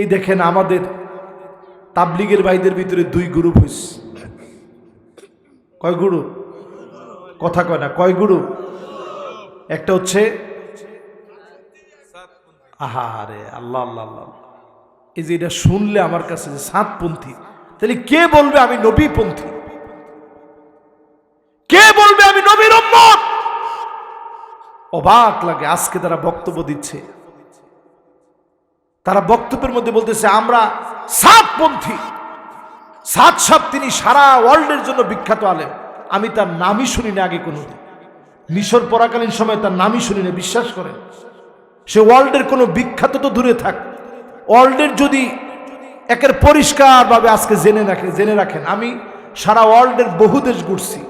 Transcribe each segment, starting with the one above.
এই দেখেন আমাদের তাবলিগের ভাইদের ভিতরে দুই গ্রুপ হয়েছে কয় গ্রুপ? কথা কয় না, কয় গ্রুপ? একটা হচ্ছে আহারে আল্লাহ আল্লাহ আল্লাহ এই যে এটা শুনলে আমার কাছে যে সাতপন্থী, তাহলে কে বলবে আমি নবীপন্থী? কে বলবে আমি নবীর অবাক লাগে, আজকে তারা বক্তব্য দিচ্ছে। তারা বক্তব্যের মধ্যে বলতেছে, আমরা সাতপন্থী। সাত সাপ তিনি সারা ওয়ার্ল্ডের জন্য বিখ্যাত আলেম। আমি তার নামই শুনি না আগে কোনো মিশর পরাকালীন সময় তার নামই শুনি না, বিশ্বাস করেন। সে ওয়ার্ল্ডের কোনো বিখ্যাত তো দূরে থাক। ওয়ার্ল্ডের যদি একের পরিষ্কারভাবে আজকে জেনে রাখে জেনে রাখেন, আমি সারা ওয়ার্ল্ডের বহু দেশ ঘুরছি।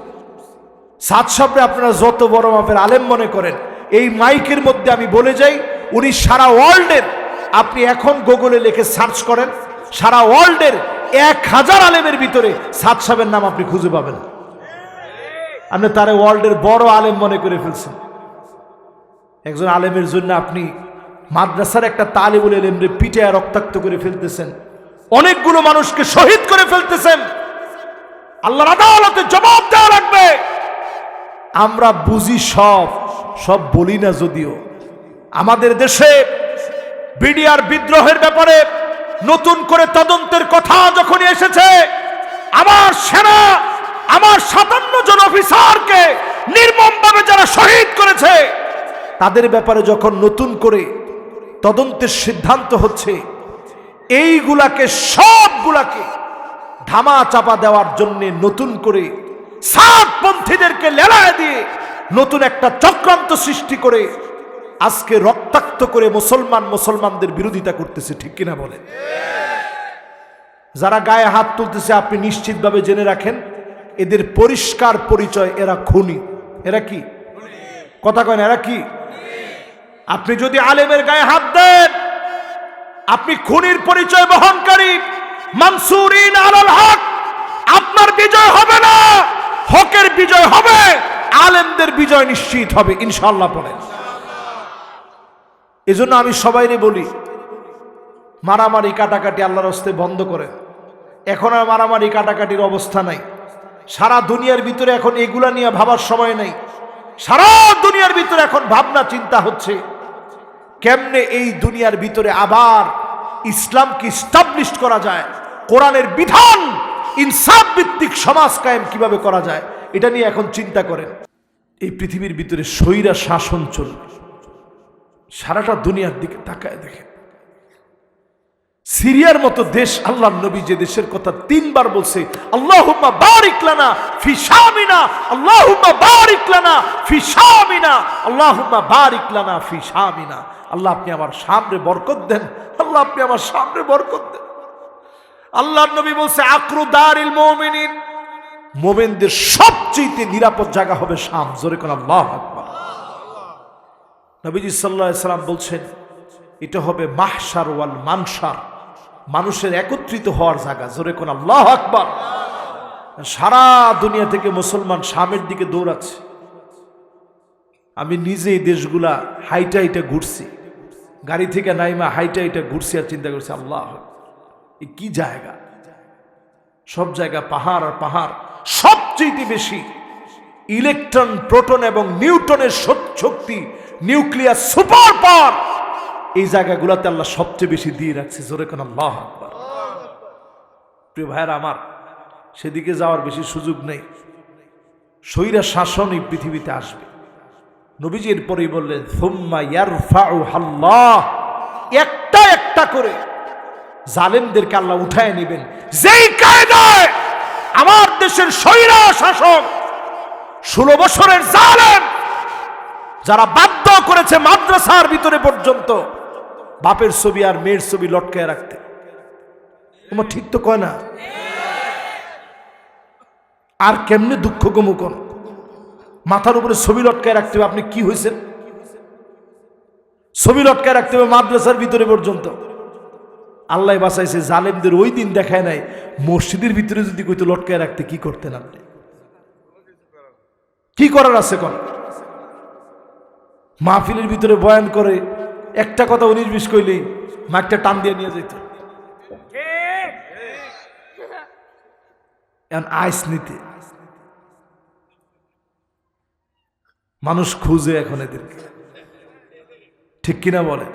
সাত সাপড়ে আপনারা যত বড় মাপের আলেম মনে করেন, এই মাইকের মধ্যে আমি বলে যাই, উনি সারা ওয়ার্ল্ডের আপনি এখন গুগলে লিখে সার্চ করেন, সারা ওয়ার্ল্ডের এক হাজার আলেমের ভিতরে সাত সাহেবের নাম আপনি খুঁজে পাবেন। আপনি তারে ওয়ার্ল্ডের বড় আলেম মনে করে ফেলছেন। একজন আলেমের জন্য আপনি মাদ্রাসার একটা তালিবুল এলেমরে পিঠে রক্তাক্ত করে ফেলতেছেন। অনেকগুলো মানুষকে শহীদ করে ফেলতেছেন। আল্লাহর আদালতে জবাব দেওয়া লাগবে। আমরা বুঝি সব সব বলি না যদিও। আমাদের দেশে বিডিআর বিদ্রোহের ব্যাপারে নতুন করে তদন্তের কথা যখনই এসেছে, আমার সেনা, আমার সাতান্ন জন অফিসারকে নির্মমভাবে যারা শহীদ করেছে, তাদের ব্যাপারে যখন নতুন করে তদন্তের সিদ্ধান্ত হচ্ছে, এইগুলাকে, সবগুলাকে ধামা চাপা দেওয়ার জন্য নতুন করে সাতপন্থীদেরকে লেলায় দিয়ে নতুন একটা চক্রান্ত সৃষ্টি করে আজকে রক্তাক্ত করে মুসলমান মুসলমানদের বিরোধিতা করতেছে, ঠিক কিনা বলে যারা গায়ে হাত তুলতেছে, আপনি নিশ্চিতভাবে জেনে রাখেন, এদের পরিষ্কার পরিচয় এরা খুনি। এরা কি? কথা কয় না, এরা কি? আপনি যদি আলেমের গায়ে হাত দেন, আপনি খুনির পরিচয় বহনকারী, মানসুরিন আলাল হক, আপনার বিজয় হবে না, হকের বিজয় হবে, আলেমদের বিজয় নিশ্চিত হবে ইনশাল্লাহ বলেন। এজন্য আমি সবাইরে বলি, মারামারি কাটাকাটি আল্লাহর হস্তে বন্ধ করে এখন আর মারামারি কাটাকাটির অবস্থা নাই। সারা দুনিয়ার ভিতরে এখন এগুলা নিয়ে ভাবার সময় নেই। সারা দুনিয়ার ভিতরে এখন ভাবনা, চিন্তা হচ্ছে, কেমনে এই দুনিয়ার ভিতরে আবার ইসলামকে স্টাবলিশ করা যায়, কোরআনের বিধান, ইনসাফ ভিত্তিক সমাজ কায়েম কীভাবে করা যায়, এটা নিয়ে এখন চিন্তা করেন। এই পৃথিবীর ভিতরে স্বৈরা শাসন চলবে। সারাটা দুনিয়ার দিকে তাকায় দেখেন সিরিয়ার মতো দেশ আল্লাহ নবী যে দেশের কথা তিনবার বলছে আল্লাহ আপনি আমার সামনে বরকত দেন, আল্লাহ আপনি আমার সামনে বরকত দেন। আল্লাহর নবী বলছে, আকরু মুমিনিন। মোমেনদের সবচেয়ে নিরাপদ জায়গা হবে শাম। জোরে কোন আল্লাহ নবীজি সাল্লাহ সাল্লাম বলছেন, এটা হবে মাহসার ওয়াল মানসার মানুষের একত্রিত হওয়ার জায়গা। জোরে কোন আল্লাহ আকবার। সারা দুনিয়া থেকে মুসলমান শামের দিকে দৌড়াচ্ছে। আমি নিজে এই দেশগুলা হাইটা হাইটা ঘুরছি। গাড়ি থেকে নাইমা হাইটা হাইটা ঘুরছি আর চিন্তা করছি, আল্লাহ এ কি জায়গা? সব জায়গা পাহাড় আর পাহাড়। সবচেয়ে বেশি ইলেকট্রন, প্রোটন এবং নিউটনের শক্তি নিউক্লিয়ার সুপার পাওয়ার এই জায়গাগুলোতে আল্লাহ সবচেয়ে বেশি দিয়ে রাখছে, জোরে কোন আল্লাহ। প্রিয় ভাইয়ের আমার, সেদিকে যাওয়ার বেশি সুযোগ নেই। স্বৈরা শাসন এই পৃথিবীতে আসবে। নবীজি এরপরেই বললেন থুম্মা ইয়ারফাউ হাল্লাহ একটা একটা করে জালেমদেরকে আল্লাহ উঠায় নেবেন। যেই কায়দায় আমার দেশের স্বৈরা শাসক, ষোলো বছরের জালেম, যারা বাধ্য করেছে মাদ্রাসার ভিতরে পর্যন্ত। বাপের ছবি আর মেয়ের ছবি লটকায় রাখতে। তোমার ঠিক তো কয় না? আর কেমনে দুঃখ গোমুকন মাথার উপরে ছবি লটকায় রাখতে হবে, আপনি কি হয়েছেন? ছবি লটকায় রাখতে হবে মাদ্রাসার ভিতরে পর্যন্ত। আল্লাহ বাসাইছে জালেমদের ওই দিন দেখায় নাই, মসজিদের ভিতরে যদি কইতো লটকায় রাখতে কি করতেন আপনি? কি করার আছে কোন? মাহফিলের ভিতরে বয়ান করে, একটা কথা উনিশ বিশ করলেই মাইকটা টান দিয়ে নিয়ে যেত আইস নিতে। মানুষ খুঁজে এখন এদেরকে। ঠিক কিনা বলে?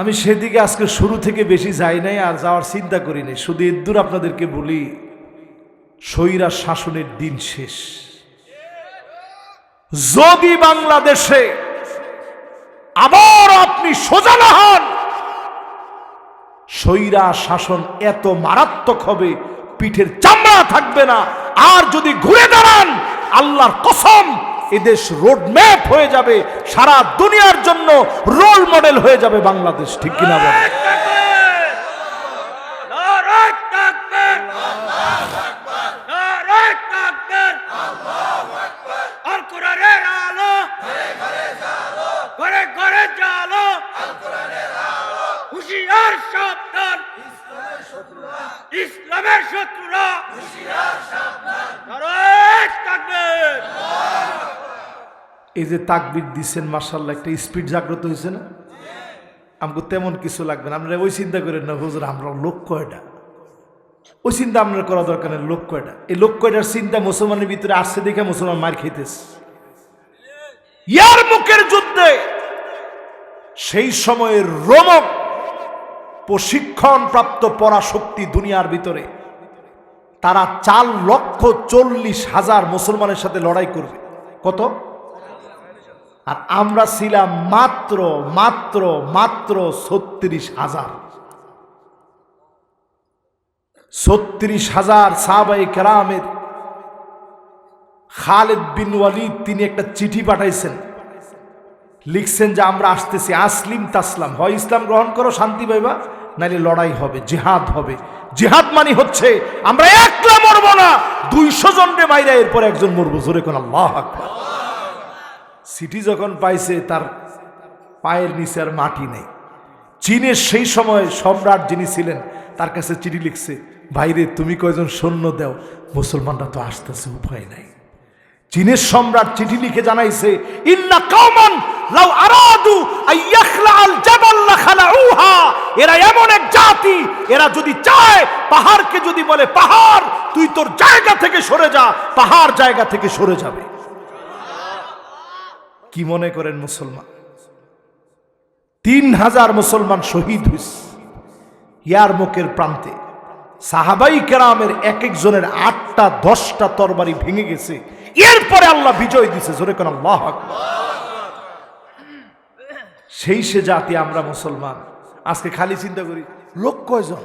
আমি সেদিকে আজকে শুরু থেকে বেশি যাই নাই আর যাওয়ার চিন্তা করিনি শুধু এদুর আপনাদেরকে বলি সৈরা শাসনের দিন শেষ। যদি বাংলাদেশে আবার আপনি সোজা না হন, স্বৈরা শাসন এত মারাত্মক হবে, পিঠের চামড়া থাকবে না। আর যদি ঘুরে দাঁড়ান, আল্লাহর কসম, এদেশ রোড ম্যাপ হয়ে যাবে, সারা দুনিয়ার জন্য রোল মডেল হয়ে যাবে বাংলাদেশ, ঠিক কিনা বল? হুশিয়ার সাবধান। ইসলামের শত্রুরা। এই যে তাকবির দিচ্ছেন মার্শাল্লাহ একটা স্পিড জাগ্রত হয়েছে না? আমাকে তেমন কিছু লাগবে না। আমরা ওই চিন্তা করেন না হুজুর, আমরা লোক কয়টা? ওই চিন্তা আপনার করা দরকার নেই, লোক কয়টা? এই লোক কয়টার চিন্তা মুসলমানের ভিতরে আসছে দেখে মুসলমান মার খেতেছে ইয়ার মুখের যুদ্ধে সেই সময়ের রোমক প্রশিক্ষণ প্রাপ্ত পরাশক্তি দুনিয়ার ভিতরে, তারা চার লক্ষ চল্লিশ হাজার মুসলমানের সাথে লড়াই করবে। কত? আর আমরা ছিলাম মাত্র মাত্র মাত্র ছত্রিশ হাজার। ছত্রিশ হাজার সাহাবাই কেরামের খালেদ বিন ওয়ালিদ তিনি একটা চিঠি পাঠাইছেন। লিখছেন যে আমরা আসতেছি আসলিম তাসলাম। হয় ইসলাম গ্রহণ করো, শান্তি পাইবা, নাইলে লড়াই হবে, জেহাদ হবে। জেহাদ মানে হচ্ছে, আমরা একলা মরবো না। দুইশো জনকে মাইরা এরপর একজন মরবো। জোরে কোন আল্লাহ সিটি যখন পাইছে, তার পায়ের নিচে আর মাটি নেই। চীনের সেই সময় সম্রাট যিনি ছিলেন, তার কাছে চিঠি লিখছে, ভাইরে, তুমি কয়জন সৈন্য দেও? মুসলমানরা তো আসতেছে, উপায় নাই। চীনের সম্রাট চিঠি লিখে জানাইছে, ইন্না কওমান লাউ আরাদু আল জাবাল লাখালাউহা এরা এমন এক জাতি, এরা যদি চায় পাহাড়কে যদি বলে, পাহাড়, তুই তোর জায়গা থেকে সরে যা, পাহাড় জায়গা থেকে সরে যাবে। কি মনে করেন মুসলমান? তিন হাজার মুসলমান শহীদ হইস ইয়ার মুখের প্রান্তে। সাহাবাই কেরামের এক একজনের আটটা, দশটা তরবারি ভেঙে গেছে। এরপরে আল্লাহ বিজয় দিছে, জোরে কোন আল্লাহ সেই সে জাতি আমরা মুসলমান। আজকে খালি চিন্তা করি, লোক কয়জন?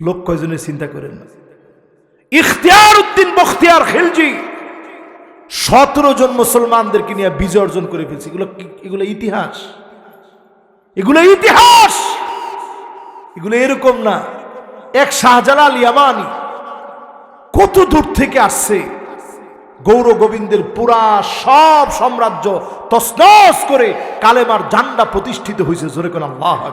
লোক কয়জনের চিন্তা করেন না? ইখতিয়ার উদ্দিন বখতিয়ার খেলজি, সতেরো জন মুসলমানদেরকে নিয়ে বিজয় অর্জন করে ফেলছে। এগুলো এগুলো ইতিহাস? এগুলো ইতিহাস! এগুলো এরকম না। এক শাহজালাল ইয়ামানি কত দূর থেকে আসছে? গৌর গোবিন্দের পুরা সব সাম্রাজ্য তসনস করে কালেমার জান্ডা প্রতিষ্ঠিত হয়েছে, জোরে কোন আকবার।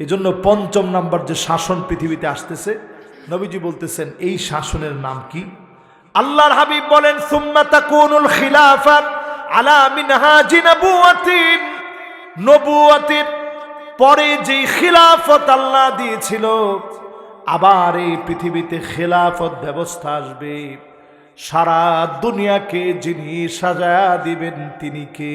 এজন্য পঞ্চম নাম্বার যে শাসন পৃথিবীতে আসতেছে, নবীজি বলতেছেন, এই শাসনের নাম কি? আল্লাহর হাবিব বলেন, সুম্মা তাকুনুল খিলাফাত আলা মিনহাজি নবুয়াতিন নবুয়াতির পরে যে খিলাফত আল্লাহ দিয়েছিল আবার এই পৃথিবীতে খেলাফত ব্যবস্থা আসবে। সারা দুনিয়াকে যিনি সাজা দিবেন, তিনি কে?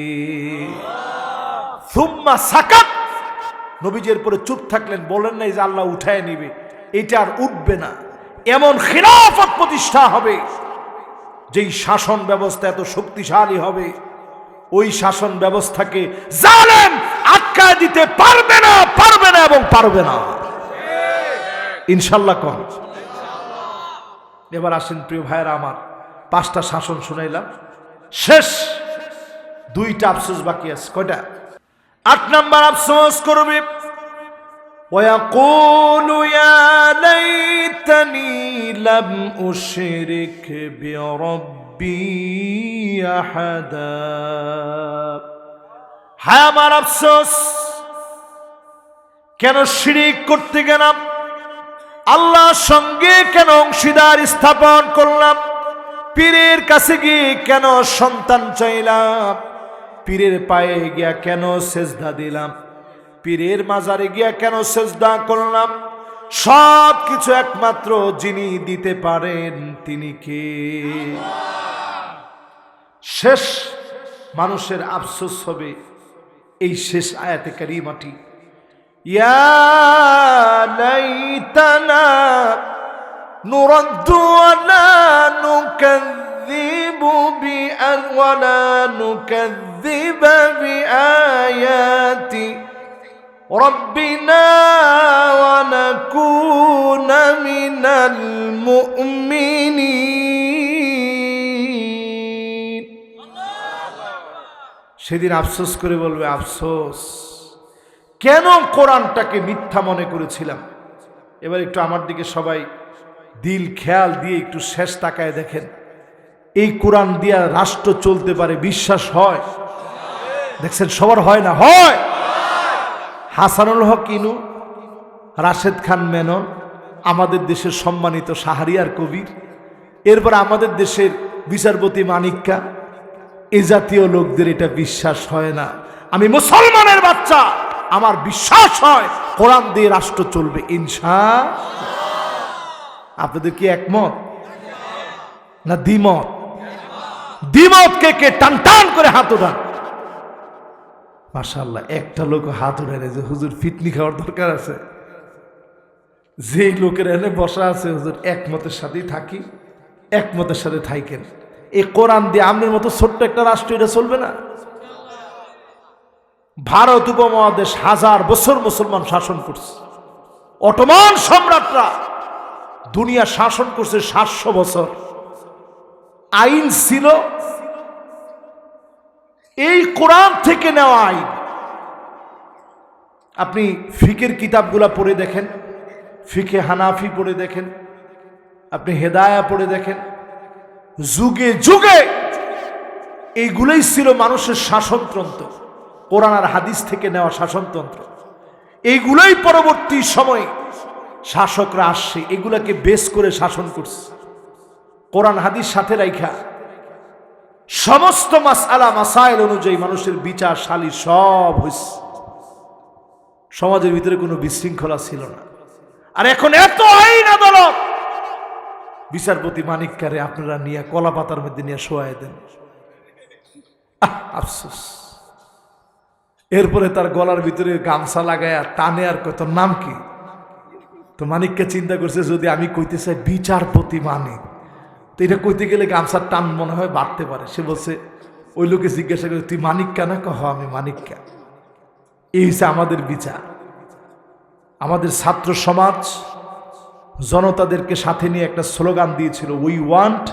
নবীজের পরে চুপ থাকলেন, বলেন নাই যে আল্লাহ উঠায় নিবে। এটা আর উঠবে না। এমন খিলাফত প্রতিষ্ঠা হবে, যেই শাসন ব্যবস্থা এত শক্তিশালী হবে। ওই শাসন ব্যবস্থাকে জালেম আটকায় দিতে পারবে না পারবে না এবং পারবে না। ইনশাল্লাহ কন এবার আসেন প্রিয় ভাইয়েরা আমার পাঁচটা শাসন শুনাইলাম শেষ দুইটা আফসোস বাকি আছে কয়টা আট নাম্বার আফসোস করবে ويقول يا ليتني لم أشرك بربي أحدا হ্যাঁ আমার আফসোস কেন শিরিক করতে গেলাম আল্লাহর সঙ্গে কেন অংশীদার স্থাপন করলাম? পীরের কাছে গিয়ে কেন সন্তান চাইলাম? পীরের পায়ে গিয়া কেন সেজদা দিলাম? পীরের মাজারে গিয়া কেন সেজদা করলাম? সব কিছু একমাত্র যিনি দিতে পারেন তিনি কে? শেষ মানুষের আফসোস হবে এই শেষ আয়াতে কারিমাটি। ইয়া نرد ولا نكذب بأن ولا نكذب بآيات ربنا ونكون من المؤمنين সেদিন আফসোস করে বলবে আফসোস কেন কোরআনটাকে মিথ্যা মনে করেছিলাম এবার একটু আমার দিকে সবাই দিল খেয়াল দিয়ে একটু শেষ তাকায় দেখেন। এই কোরআন দিয়া রাষ্ট্র চলতে পারে, বিশ্বাস হয়? দেখছেন, সবার হয় না? হয়! হাসানুল হক ইনু, রাশেদ খান মেনন, আমাদের দেশের সম্মানিত শাহরিয়ার কবির, এরপর আমাদের দেশের বিচারপতি মানিক্কা, এ জাতীয় লোকদের এটা বিশ্বাস হয় না। আমি মুসলমানের বাচ্চা, আমার বিশ্বাস হয় কোরআন দিয়ে রাষ্ট্র চলবে, ইনশা আপনাদের কি একমত? না দ্বিমত? দ্বিমত কে টান টান করে হাত ওঠান? মাশাল্লাহ একটা লোক হাত উঠায় যে হুজুর ফিটনি খাওয়ার দরকার আছে। যেই লোকের এনে বসা আছে, হুজুর একমতের সাথেই থাকি, একমতের সাথে থাইকেন এই কোরআন দিয়ে আমনের মতো ছোট্ট একটা রাষ্ট্র, এটা চলবে না। ভারত উপমহাদেশ হাজার বছর মুসলমান শাসন করছে। অটোমান সম্রাটরা দুনিয়া শাসন করছে সাতশো বছর। আইন ছিল। এই কোরআন থেকে নেওয়া আইন। আপনি ফিকের কিতাবগুলা পড়ে দেখেন, ফিকে হানাফি পড়ে দেখেন, আপনি হেদায়া পড়ে দেখেন। যুগে যুগে এইগুলোই ছিল মানুষের শাসনতন্ত্র। কোরআন আর হাদিস থেকে নেওয়া শাসনতন্ত্র। এইগুলোই পরবর্তী সময়ে শাসকরা আসছে, এগুলাকে বেশ করে শাসন করছে। কোরআন, হাদিস সাথে রাইখা। সমস্ত মাসালা মাসাইল অনুযায়ী মানুষের বিচার শালী সব হয়েছে সমাজের ভিতরে কোনো বিশৃঙ্খলা ছিল না। আর এখন এত আইন আদালত! বিচারপতি মানিককারে, আপনারা নিয়ে কলা পাতার মধ্যে নিয়ে শোয়াই দেন। আফসোস। এরপরে তার গলার ভিতরে গামছা লাগায় টানে আর কত নাম কি? তো মানিককে চিন্তা করছে, যদি আমি কইতে চাই বিচারপতি মানিক, তো এটা কইতে গেলে গামছার টান মনে হয়? বাড়তে পারে। সে বলছে, ওই লোকে জিজ্ঞাসা করে, তুই মানিক না কহ আমি মানিক কেন? এই হচ্ছে আমাদের বিচার। আমাদের ছাত্র সমাজ জনতাদেরকে সাথে নিয়ে একটা স্লোগান দিয়েছিল উই ওয়ান্ট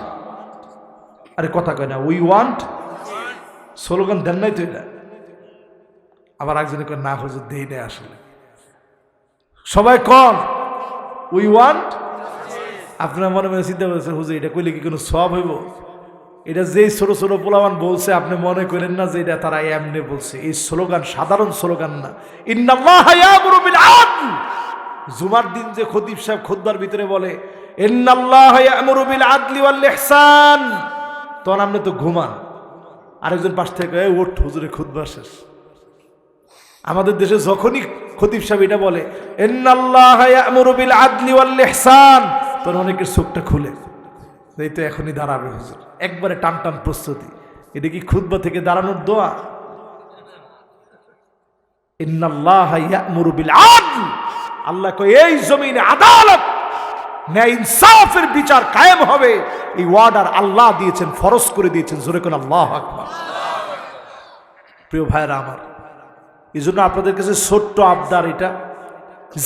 আরে কথা কয় না উই ওয়ান্ট স্লোগান দেন নাই তো এটা? আবার একজনে কয়, না হুজুর, দেই নেই আসলে। সবাই কন? উই ওয়ান্ট আপনার মনে মনে চিন্তা করেছে হুজুর, এটা কইলে কি কোনো সব হইব? এটা যেই ছোট ছোট পোলাবান বলছে, আপনি মনে করেন না যে এটা তারা এমনি বলছে। এই স্লোগান সাধারণ স্লোগান না। জুমার দিন যে খতিব সাহেব খুতবার ভিতরে বলে তখন আপনি তো ঘুমান। আরেকজন পাশ থেকে "এই ওঠ হুজুরে খুতবা শেষ। আমাদের দেশে যখনই খতিব সাহেব এটা বলে, ইন্নাল্লাহ ইয়ামুরু আদলি ওয়াল ইহসান তখন অনেকের চোখটা খুলে। এই তো এখনই দাঁড়াবে হুজুর। একবারে টান টান প্রস্তুতি। এটা কি খুতবা থেকে দাঁড়ানোর দোয়া? আল্লাহ এই জমিনে আদালত, ন্যায় ইনসাফের বিচার কায়েম হবে। এই ওয়ার্ডার আল্লাহ দিয়েছেন, ফরজ করে দিয়েছেন। জোরে কোন আল্লাহ প্রিয় ভাইরা আমার এই জন্য আপনাদের কাছে ছোট্ট আবদার এটা।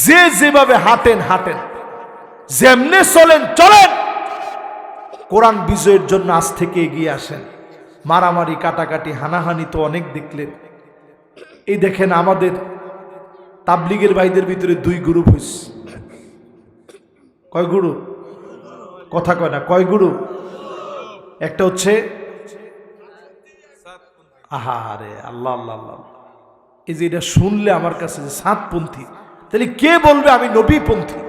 যে যেভাবে হাঁটেন হাঁটেন। যেমনে চলেন চলেন। কোরআন বিজয়ের জন্য আজ থেকে এগিয়ে আসেন। মারামারি, কাটাকাটি, হানাহানি তো অনেক দেখলেন। এই দেখেন আমাদের তাবলিগের ভাইদের ভিতরে দুই গ্রুপ হয়েছে কয় গ্রুপ? কথা কয় না, কয় গুরু একটা হচ্ছে আহা রে আল্লাহ আল্লাহ আল্লাহ। এই যে এটা শুনলে আমার কাছে যে সাতপন্থী, তাহলে কে বলবে আমি নবীপন্থী?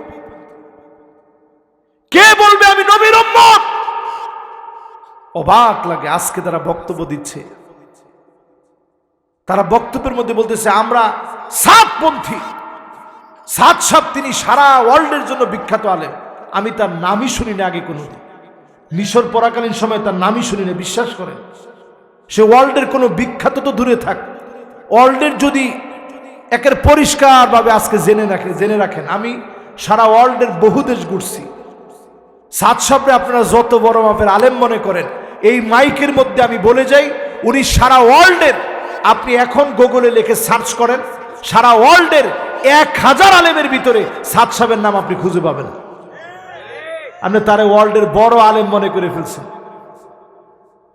কে বলবে আমি নবীর অবাক লাগে, আজকে তারা বক্তব্য দিচ্ছে। তারা বক্তব্যের মধ্যে বলতেছে, আমরা সাতপন্থী। সাত সাপ তিনি সারা ওয়ার্ল্ডের জন্য বিখ্যাত আলেম। আমি তার নামই শুনি না আগে কোনো মিশর পরাকালীন সময় তার নামই শুনি না, বিশ্বাস করেন। সে ওয়ার্ল্ডের কোনো বিখ্যাত তো দূরে থাক। ওয়ার্ল্ডের যদি একের পরিষ্কারভাবে আজকে জেনে রাখে জেনে রাখেন, আমি সারা ওয়ার্ল্ডের বহু দেশ ঘুরছি। সাত সাপরে আপনারা যত বড় মাপের আলেম মনে করেন, এই মাইকের মধ্যে আমি বলে যাই, উনি সারা ওয়ার্ল্ডের, আপনি এখন গুগলে লিখে সার্চ করেন, সারা ওয়ার্ল্ডের এক হাজার আলেমের ভিতরে সাত সাহেবের নাম আপনি খুঁজে পাবেন। আপনি তারে ওয়ার্ল্ডের বড় আলেম মনে করে ফেলছেন।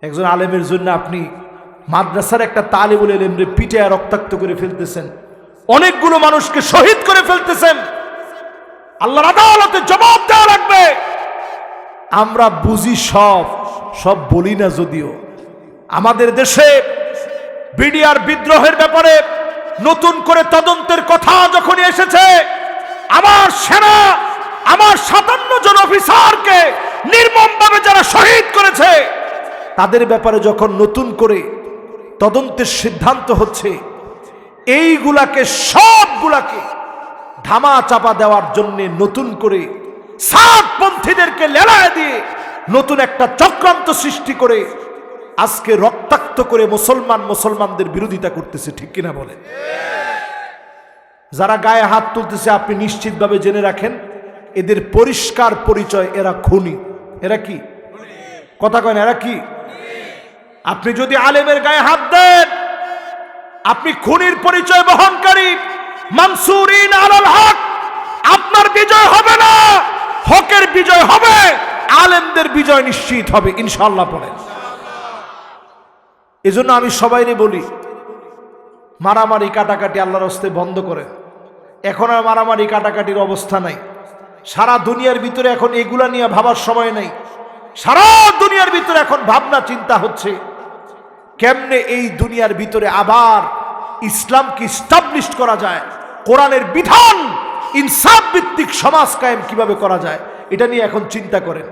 একজন আলেমের জন্য আপনি মাদ্রাসার একটা তালিবুল এলেমরে পিঠে রক্তাক্ত করে ফেলতেছেন। অনেকগুলো মানুষকে শহীদ করে ফেলতেছেন। আল্লাহর আদালতে জবাব দেওয়া লাগবে। আমরা বুঝি সব সব বলি না যদিও। আমাদের দেশে বিডিআর বিদ্রোহের ব্যাপারে নতুন করে তদন্তের কথা যখনই এসেছে, আমার সেনা, আমার সাতান্ন জন অফিসারকে নির্মমভাবে যারা শহীদ করেছে, তাদের ব্যাপারে যখন নতুন করে তদন্তের সিদ্ধান্ত হচ্ছে, এইগুলাকে সবগুলাকে ধামা চাপা দেওয়ার জন্য নতুন করে সাতপন্থীদেরকে লেলায় দিয়ে নতুন একটা চক্রান্ত সৃষ্টি করে আজকে রক্তাক্ত করে মুসলমান মুসলমানদের বিরোধিতা করতেছে, ঠিক কিনা বলে যারা গায়ে হাত তুলতেছে, আপনি নিশ্চিতভাবে জেনে রাখেন, এদের পরিষ্কার পরিচয় এরা খুনি। এরা কি? কথা কয় এরা কি? আপনি যদি আলেমের গায়ে হাত দেন, আপনি খুনির পরিচয় বহনকারী মানসুরিন আলাল হক, আপনার বিজয় হবে না, হকের বিজয় হবে, আলেমদের বিজয় নিশ্চিত হবে ইনশাল্লাহ পরে এজন্য আমি সবাইরে বলি, মারামারি কাটাকাটি আল্লাহর হস্তে বন্ধ করে এখন আর মারামারি কাটাকাটির অবস্থা নাই। সারা দুনিয়ার ভিতরে এখন এগুলা নিয়ে ভাবার সময় নেই। সারা দুনিয়ার ভিতরে এখন ভাবনা, চিন্তা হচ্ছে। কেমনে এই দুনিয়ার ভিতরে আবার ইসলামকে স্টাবলিশ করা যায়? কোরআনের বিধান ইনসাফ ভিত্তিক সমাজ কায়েম কীভাবে করা যায়? এটা নিয়ে এখন চিন্তা করেন।